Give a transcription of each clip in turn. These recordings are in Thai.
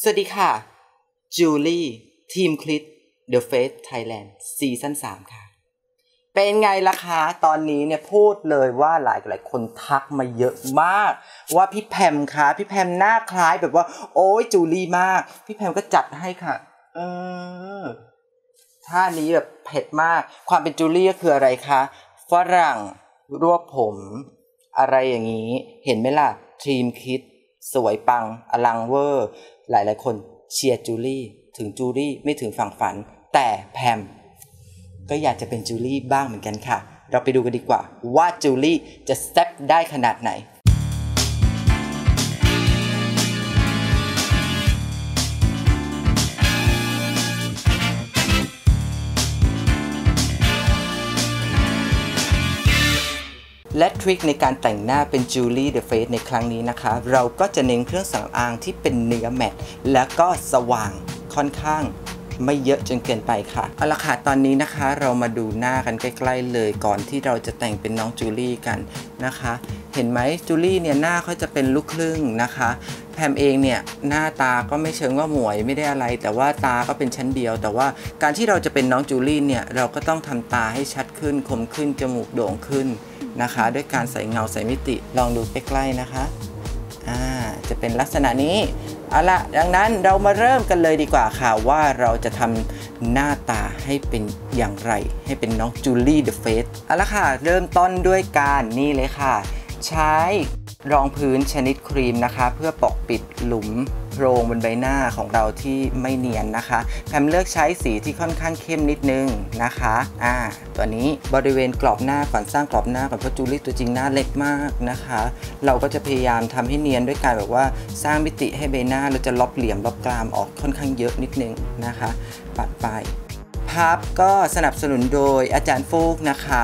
สวัสดีค่ะ จูลี่ทีมคลิป The Face Thailand ซีซั่น3ค่ะ เป็นไงล่ะคะตอนนี้เนี่ยพูดเลยว่าหลายหลายคนทักมาเยอะมาก ว่าพี่แพมคะพี่แพมหน้าคล้ายแบบว่า โอ้ยจูลี่มาก พี่แพมก็จัดให้ค่ะ เออท่านี้แบบเผ็ดมาก ความเป็นจูลี่ก็คืออะไรคะฝรั่งรวบผม อะไรอย่างนี้ เห็นไหมล่ะทีมคิด สวยปัง อลังเวอร์ หลายหลายคนเชียร์จูลี่ ถึงจูลี่ไม่ถึงฝั่งฝัน แต่แพมก็อยากจะเป็นจูลี่บ้างเหมือนกันค่ะ เราไปดูกันดีกว่าว่าจูลี่จะแซ่บได้ขนาดไหน และทริคในการแต่งหน้าเป็นจูลี่เดอะเฟสในครั้งนี้นะคะ เราก็จะเน้นเครื่องสำอางที่เป็นเนื้อแมตต์แล้วก็สว่างค่อนข้างไม่เยอะจนเกินไปค่ะเอาละค่ะตอนนี้นะคะ เรามาดูหน้ากันใกล้ๆเลยก่อนที่เราจะแต่งเป็นน้องจูลี่กันนะคะ เห็นไหมจูลี่เนี่ยหน้าเขาจะเป็นลูกครึ่งนะคะ แพมเองเนี่ยหน้าตาก็ไม่เชิงว่าหมวยไม่ได้อะไร แต่ว่าตาก็เป็นชั้นเดียว แต่ว่าการที่เราจะเป็นน้องจูลี่เนี่ยเราก็ต้องทำตาให้ชัดขึ้นคมขึ้นจมูกโด่งขึ้น นะคะ ด้วยการใส่เงาใส่มิติลองดูใกล้ๆนะคะอ่าจะเป็นลักษณะนี้เอาละดังนั้นเรามาเริ่มกันเลยดีกว่าค่ะว่าเราจะทำหน้าตาให้เป็นอย่างไร ให้เป็นน้องจูลี่เดอะเฟสเอาละค่ะ เริ่มต้นด้วยการนี่เลยค่ะ ใช้ รองพื้นชนิดครีมนะคะ เพื่อปกปิดหลุมโพรงบนใบหน้าของเราที่ไม่เนียนนะคะแพมเลือกใช้สีที่ค่อนข้างเข้มนิดนึงนะคะอ่าตัวนี้บริเวณกรอบหน้าก่อนสร้างกรอบหน้าก่อนเพราะจูลี่ตัวจริงหน้าเล็กมากนะคะ เราก็จะพยายามทำให้เนียนด้วยการแบบว่าสร้างมิติให้ใบหน้าเราจะลบเหลี่ยมลบกรามออกค่อนข้างเยอะนิดนึงนะคะ ปัดไปพับก็สนับสนุนโดยอาจารย์ฟูกนะคะ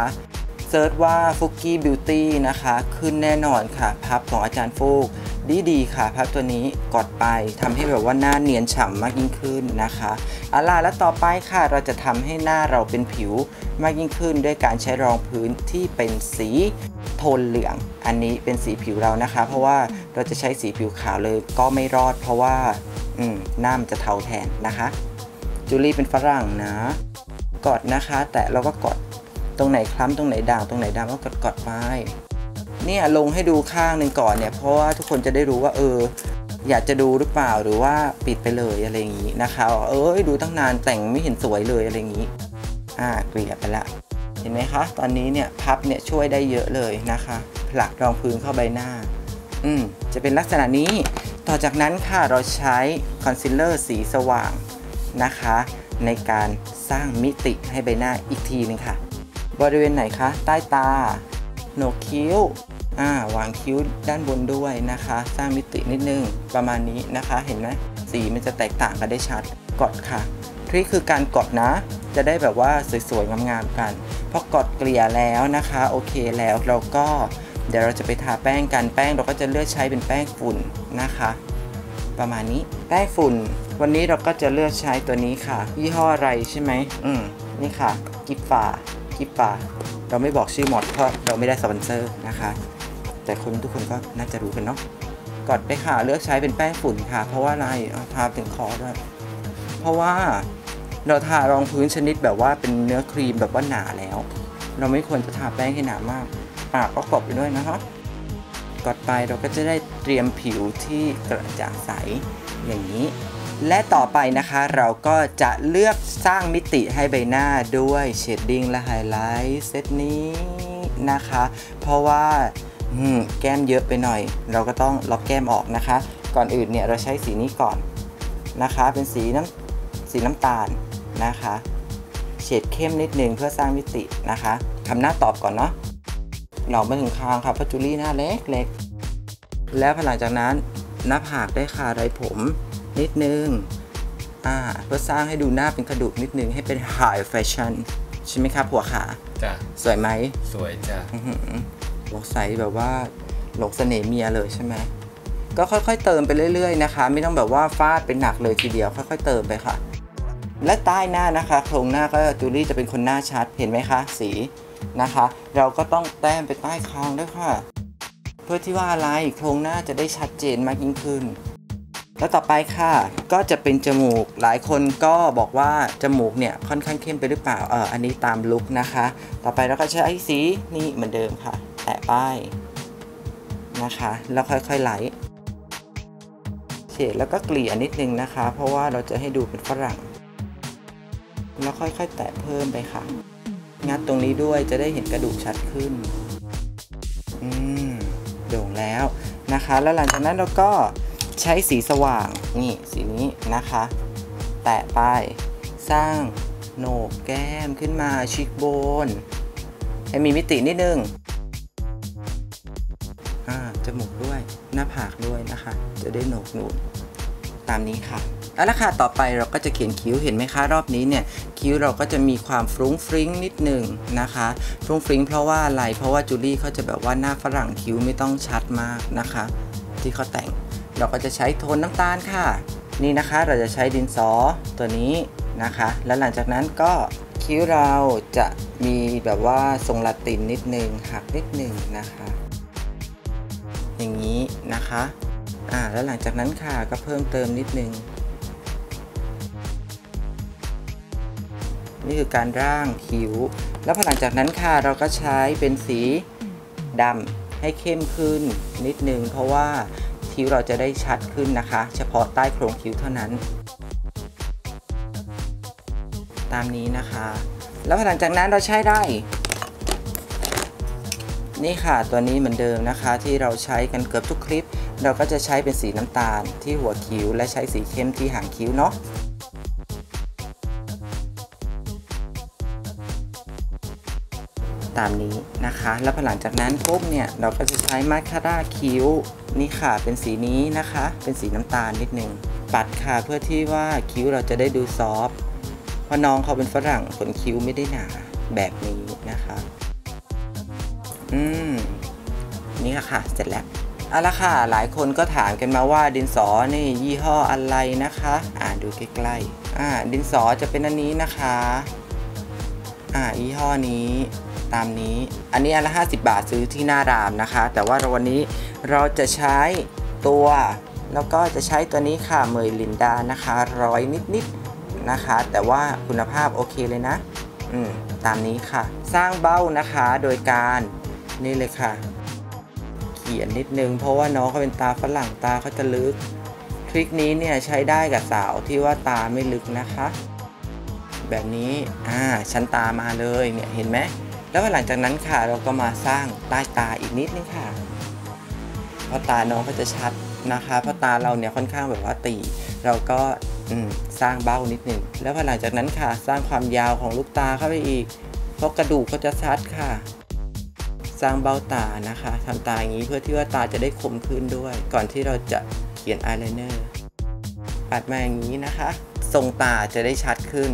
เซิร์ชว่าฟุกกี้บิวตี้นะคะ ขึ้นแน่นอนค่ะ พับของอาจารย์ฟูกดีดีค่ะพับตัวนี้กดไปทำให้แบบว่าหน้าเนียนฉ่ำมากยิ่งขึ้นนะคะเอาล่ะแล้วต่อไปค่ะเราจะทำให้หน้าเราเป็นผิวมากยิ่งขึ้น ด้วยการใช้รองพื้นที่เป็นสีโทนเหลือง อันนี้เป็นสีผิวเรานะคะ เพราะว่าเราจะใช้สีผิวขาวเลยก็ไม่รอด เพราะว่าอืมหน้ามันจะเทาแทนนะคะจูลี่เป็นฝรั่งนะ กดนะคะ แต่เราก็กด ตรงไหนคล้ำตรงไหนด่างตรงไหนดำก็กดกดไปเนี่ยลงให้ดูข้างหนึ่งก่อนเนี่ยเพราะว่าทุกคนจะได้รู้ว่าเออ อยากจะดูหรือเปล่าหรือว่าปิดไปเลยอะไรอย่างนี้นะคะเออดูตั้งนานแต่งไม่เห็นสวยเลยอะไรอย่างนี้อ่าเกลี่ยไปละเห็นไหมคะ ตอนนี้เนี่ยพับเนี่ยช่วยได้เยอะเลยนะคะผลักรองพื้นเข้าใบหน้า อืมจะเป็นลักษณะนี้ ต่อจากนั้นค่ะเราใช้คอนซีลเลอร์สีสว่างนะคะ ในการสร้างมิติให้ใบหน้าอีกทีหนึงค่ะ บริเวณไหนคะ ใต้ตา โหนกคิ้วอ่าวางคิ้วด้านบนด้วยนะคะ สร้างมิตินิดนึงประมาณนี้นะคะ เห็นไหมสีมันจะแตกต่างกันได้ชัดกดค่ะทริคคือการกดนะ จะได้แบบว่าสวยๆงามๆกันพอกดเกลี่ยแล้วนะคะ โอเคแล้วเราก็เดี๋ยวเราจะไปทาแป้งกันแป้งเราก็จะเลือกใช้เป็นแป้งฝุ่นนะคะ ประมาณนี้แป้งฝุ่น วันนี้เราก็จะเลือกใช้ตัวนี้ค่ะ ยี่ห้ออะไรใช่ไหมอืมนี่ค่ะ กิฟฟา กิฟฟาเราไม่บอกชื่อหมดเพราะเราไม่ได้สปอนเซอร์นะคะ แต่คนทุกคนก็น่าจะรู้กันเนาะกดไปค่ะเลือกใช้เป็นแป้งฝุ่นค่ะ เพราะว่าอะไรเอาทาถึงคอด้วยเพราะว่าเราทารองพื้นชนิดแบบว่าเป็นเนื้อครีมแบบว่าหนาแล้ว เราไม่ควรจะทาแป้งให้หนามากอะก็กดไปด้วยนะคะกดไปเราก็จะได้เตรียมผิวที่กระจ่างใสอย่างนี้ และต่อไปนะคะเราก็จะเลือกสร้างมิติให้ใบหน้าด้วยเชดดิ้งและไฮไลท์เซตนี้นะคะ เพราะว่าแก้มเยอะไปหน่อย เราก็ต้องลบแก้มออกนะคะ ก่อนอื่นเนี่ยเราใช้สีนี้ก่อนนะคะ เป็นสีน้ำสีน้ำตาลนะคะ เฉดเข้มนิดนึงเพื่อสร้างมิตินะคะทำหน้าตอบก่อนเนาะเราไม่ถึงคางครับเพราะจูลี่หน้าเล็กเล็กแล้วพอหลังจากนั้นหน้าผากได้คาไรผม นิดนึงอ่าเพื่อสร้างให้ดูหน้าเป็นกระดูกนิดนึงให้เป็น high fashion ใช่ไหมครับ หัวขาจ้ะสวยไหมสวยจ้ะอื้อหือหลงใสแบบว่าหลงเสน่ห์เมียเลยใช่ไหมก็ค่อยๆเติมไปเรื่อยๆนะคะ ไม่ต้องแบบว่าฟาดเป็นหนักเลยทีเดียวค่อยๆเติมไปค่ะ และใต้หน้านะคะ โครงหน้าก็จูลี่จะเป็นคนหน้าชัดเห็นไหมคะ สีนะคะ เราก็ต้องแต้มไปใต้คางด้วยค่ะ เพื่อที่ว่าอะไรโครงหน้าจะได้ชัดเจนมากยิ่งขึ้น แล้วต่อไปค่ะ ก็จะเป็นจมูก หลายคนก็บอกว่าจมูกเนี่ยค่อนข้างเข้มไปหรือเปล่า เอออันนี้ตามลุกนะคะ ต่อไปเราก็ใช้สีนี่เหมือนเดิมค่ะ แตะป้ายนะคะ แล้วค่อยๆไหลเฉดแล้วก็เกลี่ยนิดนึงนะคะ เพราะว่าเราจะให้ดูเป็นฝรั่ง แล้วค่อยๆ แตะเพิ่มไปค่ะ งัดตรงนี้ด้วยจะได้เห็นกระดูกชัดขึ้น อืม โด่งแล้วนะคะ แล้วหลังจากนั้นเราก็ ใช้สีสว่างนี่สีนี้นะคะ แตะไปสร้างโหนกแก้มขึ้นมาชิคโบน ให้มีมิตินิดนึงอ่าจมูกด้วยหน้าผากด้วยนะคะ จะได้โหนกหนูนตามนี้ค่ะเอาละค่ะต่อไปเราก็จะเขียนคิ้วเห็นไหมคะรอบนี้เนี่ยคิ้วเราก็จะมีความฟรุ้งฟริ้งนิดหนึ่งนะคะฟรุ้งฟริ้งเพราะว่าอะไรเพราะว่าจูลี่เขาจะแบบว่าหน้าฝรั่งคิ้วไม่ต้องชัดมากนะคะ ที่เขาแต่ง เราก็จะใช้โทนน้ำตาลค่ะ นี่นะคะเราจะใช้ดินสอตัวนี้นะคะ แล้วหลังจากนั้นก็คิ้วเราจะมีแบบว่าทรงละตินนิดนึงหักนิดนึงนะคะ อย่างนี้นะคะอ่าแล้วหลังจากนั้นค่ะก็เพิ่มเติมนิดนึงนี่คือการร่างคิ้ว แล้วพอหลังจากนั้นค่ะเราก็ใช้เป็นสีดำให้เข้มขึ้นนิดนึง เพราะว่า คิ้วเราจะได้ชัดขึ้นนะคะ เฉพาะใต้โครงคิ้วเท่านั้น ตามนี้นะคะ แล้วหลังจากนั้นเราใช้ได้ นี่ค่ะตัวนี้เหมือนเดิมนะคะที่เราใช้กันเกือบทุกคลิป เราก็จะใช้เป็นสีน้ำตาลที่หัวคิ้วและใช้สีเข้มที่หางคิ้วเนาะ ตามนี้นะคะ แล้วพอหลังจากนั้นปุ๊บเนี่ยเราก็จะใช้มาสคาร่าคิ้วนี่ค่ะเป็นสีนี้นะคะ เป็นสีน้ำตาลนิดนึงปัดค่ะเพื่อที่ว่าคิ้วเราจะได้ดูซอฟเพราะน้องเขาเป็นฝรั่งขนคิ้วไม่ได้หนาแบบนี้นะคะ อืมนี่ค่ะ เสร็จแล้วเอาละค่ะ หลายคนก็ถามกันมาว่าดินสอนี่ยี่ห้ออะไรนะคะ อ่าดูใกล้ๆ อ่า ดินสอจะเป็นอันนี้นะคะ อ่ายี่ห้อนี้ ตามนี้ อันนี้อันละ 50 บาทซื้อที่หน้ารามนะคะ แต่ว่าวันนี้เราจะใช้ตัว แล้วก็จะใช้ตัวนี้ค่ะเมยลินดานะคะร้อยนิดๆนะคะ แต่ว่าคุณภาพโอเคเลยนะ อืมตามนี้ค่ะ สร้างเบ้านะคะโดยการนี่เลยค่ะ เขียนนิดนึง เพราะว่าน้องเขาเป็นตาฝรั่งตาเขาจะลึกทริคนี้เนี่ยใช้ได้กับสาวที่ว่าตาไม่ลึกนะคะ แบบนี้ อ่า ชั้นตามาเลยเนี่ยเห็นไหม แล้วหลังจากนั้นค่ะเราก็มาสร้างใต้ตาอีกนิดนึงค่ะเพราะตาน้องก็จะชัดนะคะเพราะตาเราเนี่ยค่อนข้างแบบว่าตี เราก็สร้างเบ้านิดหนึ่งแล้วพอหลังจากนั้นค่ะ สร้างความยาวของลูกตาเข้าไปอีก เพราะกระดูกก็จะชัดค่ะ สร้างเบ้าตานะคะทำตาอย่างนี้เพื่อที่ว่าตาจะได้คมขึ้นด้วย ก่อนที่เราจะเขียนอายไลเนอร์ปัดมาอย่างนี้นะคะ ทรงตาจะได้ชัดขึ้น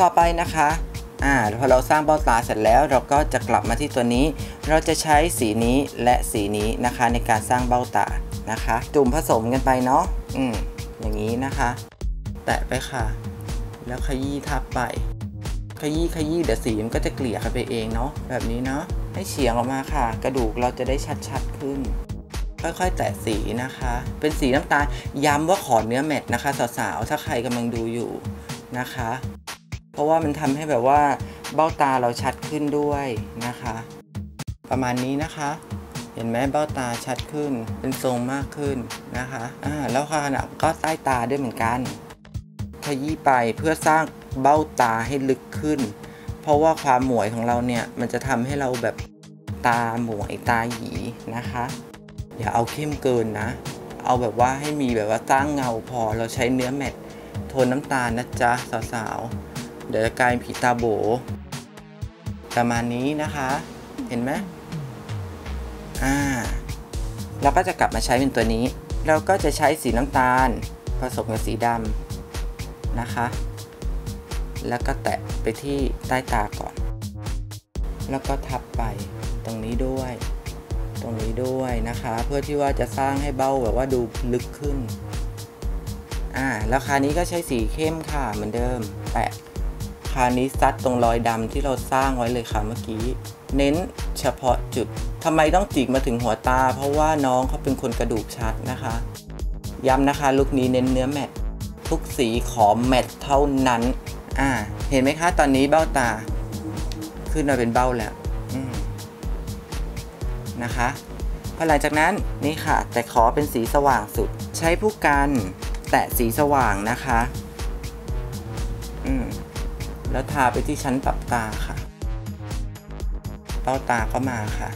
ต่อไปนะคะ อ่าพอเราสร้างเบ้าตาเสร็จแล้วเราก็จะกลับมาที่ตัวนี้ เราจะใช้สีนี้และสีนี้นะคะในการสร้างเบ้าตานะคะ จุ่มผสมกันไปเนาะอืมอย่างนี้นะคะ แตะไปค่ะ แล้วขยี้ทับไป ขยี้ขยี้เดี๋ยวสีมันก็จะเกลี่ยกันไปเองเนาะแบบนี้เนาะให้เฉียงออกมาค่ะ กระดูกเราจะได้ชัดๆขึ้นค่อยๆ แตะสีนะคะ เป็นสีน้ำตาล ย้ำว่าขอเนื้อแมทนะคะ สาวๆ ถ้าใครกำลังดูอยู่นะคะ ราะว่ามันทำให้แบบว่าเบ้าตาเราชัดขึ้นด้วยนะคะ ประมาณนี้นะคะ เห็นไหมเบ้าตาชัดขึ้น เป็นทรงมากขึ้นนะคะอ่าแล้วขนาดก็ใต้ตาด้วยเหมือนกันขยี้ไปเพื่อสร้างเบ้าตาให้ลึกขึ้น เพราะว่าความหมวยของเราเนี่ยมันจะทำให้เราแบบตาหมวยตาหยีนะคะ อย่าเอาเข้มเกินนะ เอาแบบว่าให้มีแบบว่าสร้างเงาพอเราใช้เนื้อแมตโทนน้ำตาลนะจ๊ะสาวๆ เดี๋ยวจะกลายเป็นผีตาโบประมาณนี้นะคะ เห็นไหมอ่าเราก็จะกลับมาใช้เป็นตัวนี้ เราก็จะใช้สีน้ำตาล ผสมกับสีดำนะคะ แล้วก็แตะไปที่ใต้ตาก่อน แล้วก็ทับไปตรงนี้ด้วย ตรงนี้ด้วยนะคะ เพื่อที่ว่าจะสร้างให้เบ้าแบบว่าดูลึกขึ้นอ่าแล้วคราวนี้ก็ใช้สีเข้มค่ะเหมือนเดิม แปะ คราวนี้ซัดตรงรอยดำที่เราสร้างไว้เลยค่ะเมื่อกี้ เน้นเฉพาะจุดทำไมต้องจิกมาถึงหัวตา เพราะว่าน้องเขาเป็นคนกระดูกชัดนะคะ ย้ำนะคะลุคนี้เน้นเนื้อแมตต์ทุกสีขอแมตต์เท่านั้น อ่า เห็นไหมคะ ตอนนี้เบ้าตา ขึ้นมาเป็นเบ้าแล้วนะคะพอหลังจากนั้นนี่ค่ะ แต่ขอเป็นสีสว่างสุด ใช้ผู้กันแตะสีสว่างนะคะ แล้วทาไปที่ชั้นปรับตาค่ะเบ้าตาก็มาค่ะ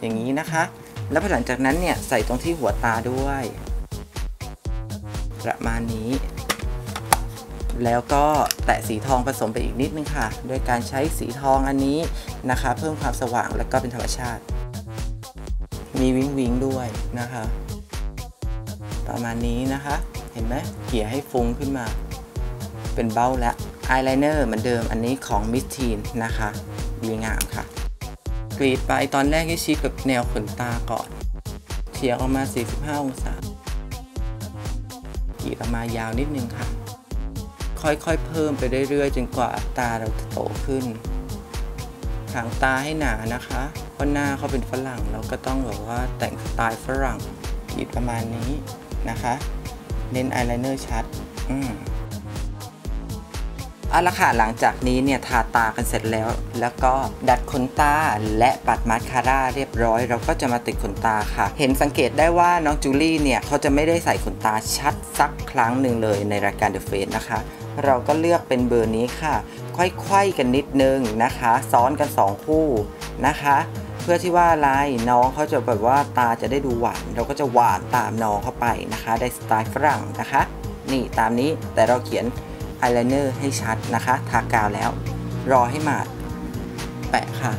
อย่างนี้นะคะ แล้วพอหลังจากนั้นเนี่ยใส่ตรงที่หัวตาด้วย ประมาณนี้ แล้วก็แตะสีทองผสมไปอีกนิดนึงค่ะ โดยการใช้สีทองอันนี้นะคะ เพิ่มความสว่างแล้วก็เป็นธรรมชาติ มีวิงวิงด้วยนะคะ ประมาณนี้นะคะ เห็นไหมเขี่ยให้ฟุ้งขึ้นมา เป็นเบ้าแล้วอายไลเนอร์เหมือนเดิมอันนี้ของมิสทีนนะคะดีงามค่ะ กรีดไปตอนแรกให้ชิดกับแนวขนตาก่อนเฉียงออกมา 45 องศากรีดออกมายาวนิดนึงค่ะ ค่อยๆ เพิ่มไปเรื่อยๆ จนกว่าตาเราจะโตขึ้นหางตาให้หนานะคะเพราะหน้าเขาเป็นฝรั่งเราก็ต้องแบบว่าแต่งสไตล์ฝรั่งกรีดประมาณนี้นะคะ เน้นอายไลเนอร์ชัด อืม เอาละค่ะหลังจากนี้เนี่ยทาตากันเสร็จแล้ว แล้วก็ดัดขนตาและปัดมาสคาร่าเรียบร้อย เราก็จะมาติดขนตาค่ะ เห็นสังเกตได้ว่าน้องจูลี่เนี่ยเขาจะไม่ได้ใส่ขนตาชัดสักครั้งหนึ่งเลยในรายการ The Face นะคะ เราก็เลือกเป็นเบอร์นี้ค่ะค่อยๆกันนิดนึงนะคะ ซ้อนกัน 2 คู่นะคะ เพื่อที่ว่าลายน้องเขาจะแบบว่าตาจะได้ดูหวาน เราก็จะหวานตามน้องเข้าไปนะคะ ได้สไตล์ฝรั่งนะคะ นี่ตามนี้แต่เราเขียน อายไลเนอร์ให้ชัดนะคะทากาวแล้ว รอให้หมาด แปะค่ะ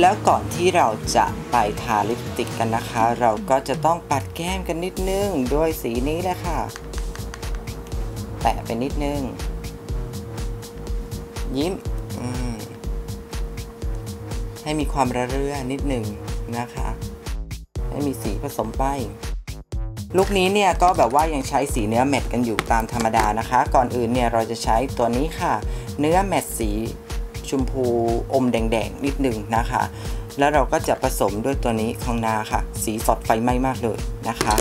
แล้วก่อนที่เราจะไปทาลิปสติกกันนะคะ เราก็จะต้องปัดแก้มกันนิดนึงด้วยสีนี้เลยค่ะ แปะไปนิดนึง ยิ้มมให้มีความระเรื่อนิดหนึ่งนะคะ ให้มีสีผสมไป ลุคนี้เนี่ยก็แบบว่ายังใช้สีเนื้อแมตกันอยู่ตามธรรมดานะคะ ก่อนอื่นเนี่ยเราจะใช้ตัวนี้ค่ะ เนื้อแมตสีชมพูอมแดงๆนิดหนึ่งนะคะ แล้วเราก็จะผสมด้วยตัวนี้ของนาค่ะ สีสดไฟไหม้มากเลยนะคะ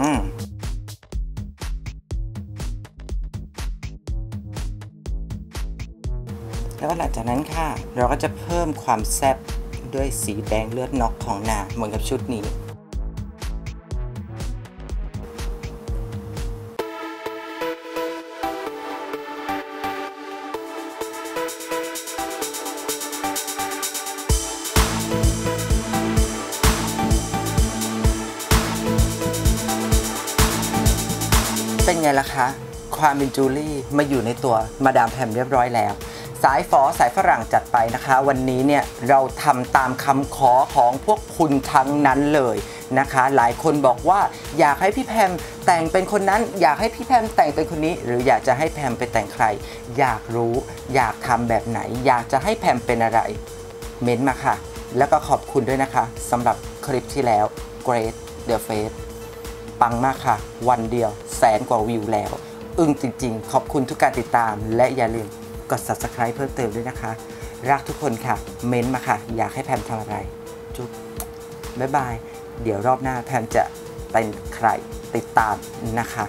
อืมแล้วก็หลังจากนั้นค่ะ เราก็จะเพิ่มความแซ่บด้วยสีแดงเลือดนอกของนาเหมือนกับชุดนี้ เป็นไงล่ะคะ ความเป็นจูลี่มาอยู่ในตัวมาดามแพมเรียบร้อยแล้ว สายฝอสายฝรั่งจัดไปนะคะ วันนี้เนี่ยเราทำตามคำขอของพวกคุณทั้งนั้นเลยนะคะ หลายคนบอกว่าอยากให้พี่แพมแต่งเป็นคนนั้น อยากให้พี่แพมแต่งเป็นคนนี้ หรืออยากจะให้แพมไปแต่งใคร อยากรู้อยากทำแบบไหน อยากจะให้แพมเป็นอะไร เม้นต์มาค่ะ แล้วก็ขอบคุณด้วยนะคะสำหรับคลิปที่แล้ว Great The Face ปังมากค่ะ วันเดียวแสนกว่าวิวแล้ว อึ้งจริง ๆ ขอบคุณทุกการติดตาม และอย่าลืมกด subscribe เพิ่มเติมด้วยนะคะ รักทุกคนค่ะ เม้นต์มาค่ะ อยากให้แพมทำอะไร จุ๊บบ๊ายบาย เดี๋ยวรอบหน้าแพมจะเป็นใครติดตามนะคะ